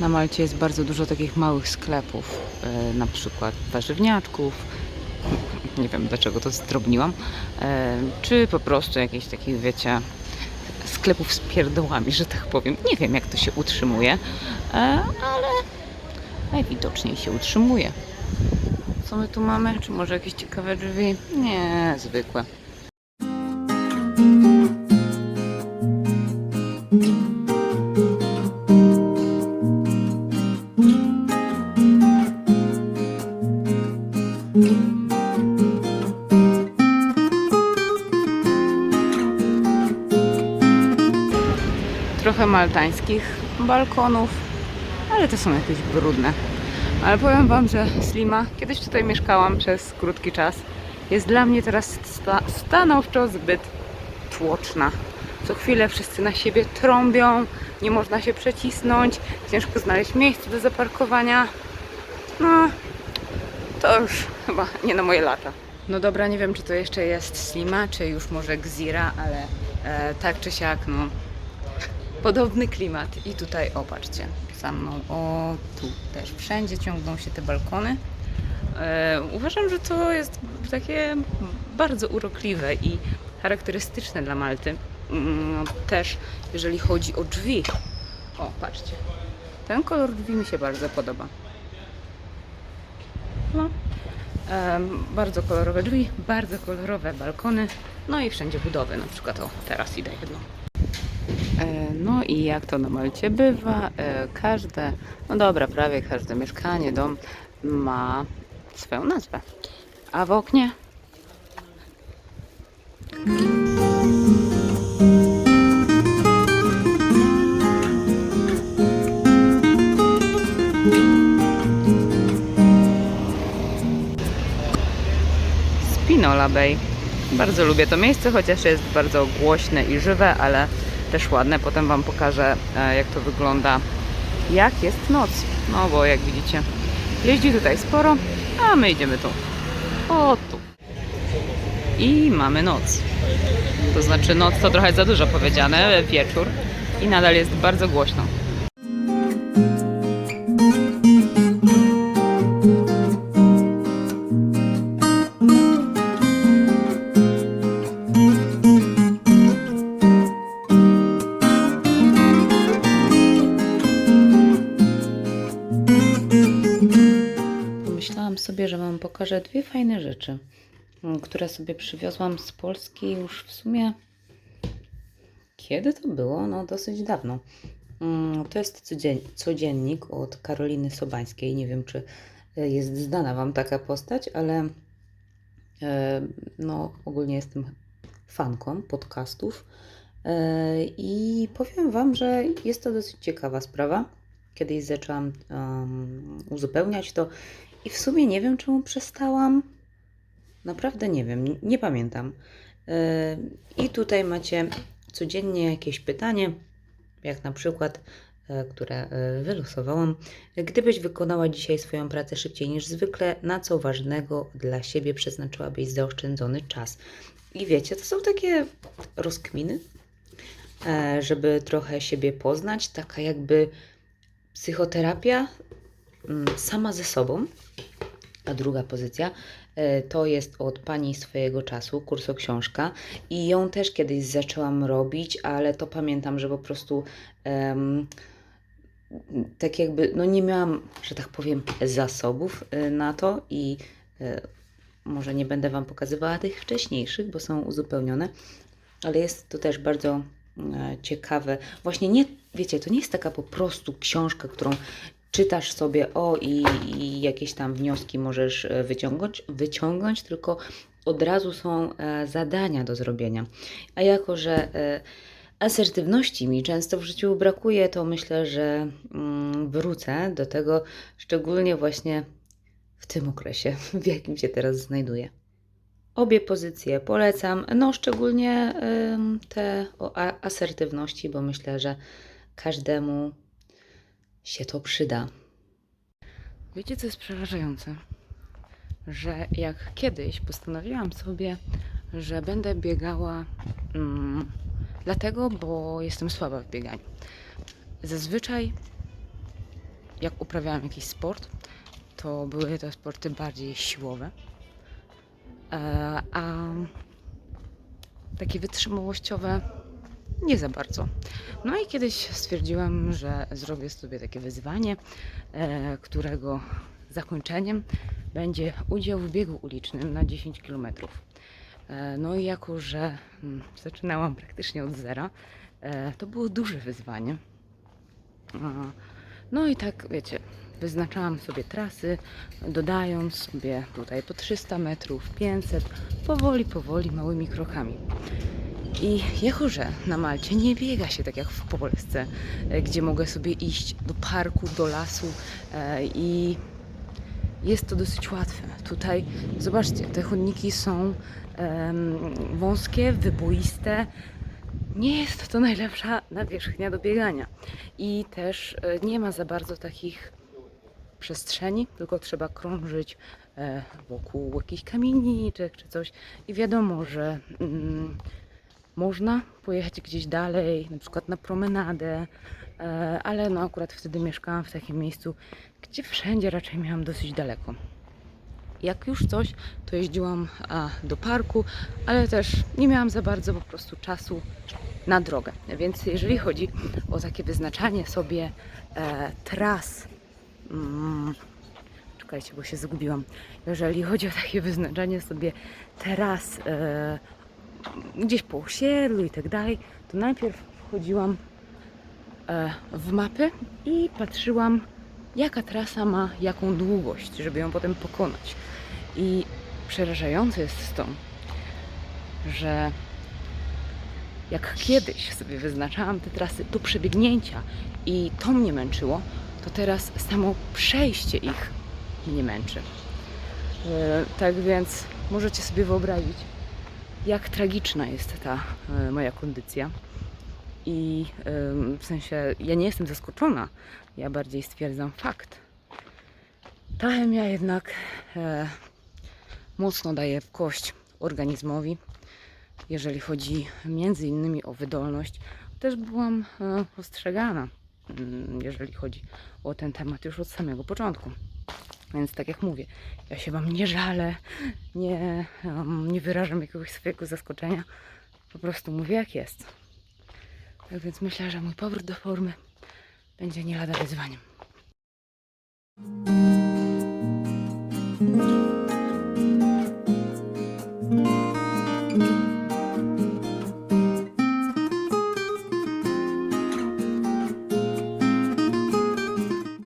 Na Malcie jest bardzo dużo takich małych sklepów, e, na przykład warzywniaczków. Nie wiem dlaczego to zdrobniłam. E, Czy po prostu jakichś takich, wiecie, sklepów z pierdołami, że tak powiem. Nie wiem jak to się utrzymuje, e, ale najwidoczniej się utrzymuje. Co my tu mamy? Czy może jakieś ciekawe drzwi? Nie, zwykłe. Maltańskich balkonów, ale te są jakieś brudne. Ale powiem Wam, że Slima, kiedyś tutaj mieszkałam przez krótki czas, jest dla mnie teraz sta stanowczo zbyt tłoczna. Co chwilę wszyscy na siebie trąbią, nie można się przecisnąć, ciężko znaleźć miejsce do zaparkowania. No, to już chyba nie na moje lata. No dobra, nie wiem, czy to jeszcze jest Slima, czy już może Gzira, ale e, tak czy siak, no, podobny klimat. I tutaj, o patrzcie, za mną, o tu też, wszędzie ciągną się te balkony. E, uważam, że to jest takie bardzo urokliwe i charakterystyczne dla Malty. Mm, też jeżeli chodzi o drzwi. O, patrzcie. Ten kolor drzwi mi się bardzo podoba. No. Em, bardzo kolorowe drzwi, bardzo kolorowe balkony, no i wszędzie budowy, na przykład o, teraz idę jedną. E, No i jak to na Malcie bywa, e, każde, no dobra, prawie każde mieszkanie, dom ma swoją nazwę. A w oknie Spinola Bay. Bardzo lubię to miejsce, chociaż jest bardzo głośne i żywe, ale też ładne. Potem Wam pokażę, e, jak to wygląda, jak jest noc. No bo jak widzicie, jeździ tutaj sporo, a my idziemy tu. O, tu. I mamy noc. To znaczy noc to trochę za dużo powiedziane, wieczór. I nadal jest bardzo głośno. Sobie, że Wam pokażę dwie fajne rzeczy, m, które sobie przywiozłam z Polski już w sumie. Kiedy to było? No, dosyć dawno. Mm, To jest codzien- codziennik od Karoliny Sobańskiej. Nie wiem, czy e, jest znana Wam taka postać, ale e, no, ogólnie jestem fanką podcastów. E, I powiem Wam, że jest to dosyć ciekawa sprawa. Kiedyś zaczęłam um, uzupełniać to i w sumie nie wiem, czemu przestałam. Naprawdę nie wiem, nie- pamiętam. Yy, I tutaj macie codziennie jakieś pytanie, jak na przykład, e, które e, wylosowałam. Gdybyś wykonała dzisiaj swoją pracę szybciej niż zwykle, na co ważnego dla siebie przeznaczyłabyś zaoszczędzony czas? I wiecie, to są takie rozkminy, e, żeby trochę siebie poznać, taka jakby psychoterapia sama ze sobą. A druga pozycja e, to jest od pani swojego czasu, kurso książka. I ją też kiedyś zaczęłam robić, ale to pamiętam, że po prostu em, tak jakby, no nie miałam, że tak powiem, zasobów e, na to i e, może nie będę Wam pokazywała tych wcześniejszych, bo są uzupełnione, ale jest to też bardzo ciekawe. Właśnie nie, wiecie, to nie jest taka po prostu książka, którą czytasz sobie o i, i jakieś tam wnioski możesz e, wyciągnąć, wyciągnąć, tylko od razu są e, zadania do zrobienia. A jako, że e, asertywności mi często w życiu brakuje, to myślę, że mm, wrócę do tego, szczególnie właśnie w tym okresie, w jakim się teraz znajduję. Obie pozycje polecam, no szczególnie te o asertywności, bo myślę, że każdemu się to przyda. Wiecie, co jest przerażające? Że jak kiedyś postanowiłam sobie, że będę biegała mm, dlatego, bo jestem słaba w bieganiu. Zazwyczaj jak uprawiałam jakiś sport, to były to sporty bardziej siłowe. E, a takie wytrzymałościowe nie za bardzo. No i kiedyś stwierdziłam, że zrobię sobie takie wyzwanie, e, którego zakończeniem będzie udział w biegu ulicznym na 10 km. No i jako, że mm, zaczynałam praktycznie od zera, e, to było duże wyzwanie. No i tak, wiecie, wyznaczałam sobie trasy, dodając sobie tutaj po 300 metrów, 500, powoli, powoli, małymi krokami. I że na Malcie nie biega się tak jak w Polsce, e, gdzie mogę sobie iść do parku, do lasu e, i jest to dosyć łatwe. Tutaj, zobaczcie, te chodniki są wąskie, wyboiste. Nie jest to najlepsza nawierzchnia do biegania. I też e, nie ma za bardzo takich przestrzeni, tylko trzeba krążyć wokół jakichś kamieniczek czy coś. I wiadomo, że mm, można pojechać gdzieś dalej, na przykład na promenadę, e, ale no akurat wtedy mieszkałam w takim miejscu, gdzie wszędzie raczej miałam dosyć daleko. Jak już coś, to jeździłam do parku, ale też nie miałam za bardzo po prostu czasu na drogę. Więc jeżeli chodzi o takie wyznaczanie sobie e, tras, mm, czekajcie, bo się zgubiłam. Jeżeli chodzi o takie wyznaczanie sobie tras e, gdzieś po osiedlu i tak dalej, to najpierw wchodziłam e, w mapy i patrzyłam, jaka trasa ma jaką długość, żeby ją potem pokonać. I przerażające jest to, że jak kiedyś sobie wyznaczałam te trasy do przebiegnięcia i to mnie męczyło, to teraz samo przejście ich mnie męczy. E, Tak więc możecie sobie wyobrazić, jak tragiczna jest ta e, moja kondycja. I w sensie ja nie jestem zaskoczona, ja bardziej stwierdzam fakt. Ta chemia jednak e, mocno daje w kość organizmowi, jeżeli chodzi między innymi o wydolność. Też byłam e, ostrzegana, mm, jeżeli chodzi o ten temat już od samego początku. Więc tak jak mówię, ja się Wam nie żalę, nie, um, nie wyrażam jakiegoś swojego zaskoczenia. Po prostu mówię jak jest. Tak więc myślę, że mój powrót do formy będzie nie lada wyzwaniem.